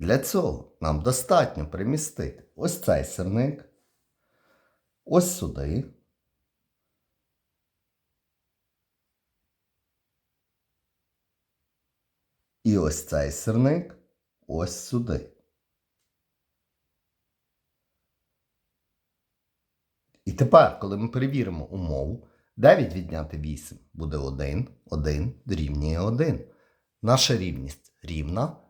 Для цього нам достатньо перемістити ось цей сирник, ось сюди. І ось цей сирник ось сюди. І тепер, коли ми перевіримо умову, 9 відняти 8 буде 1, 1 дорівнює 1. Наша рівність рівна,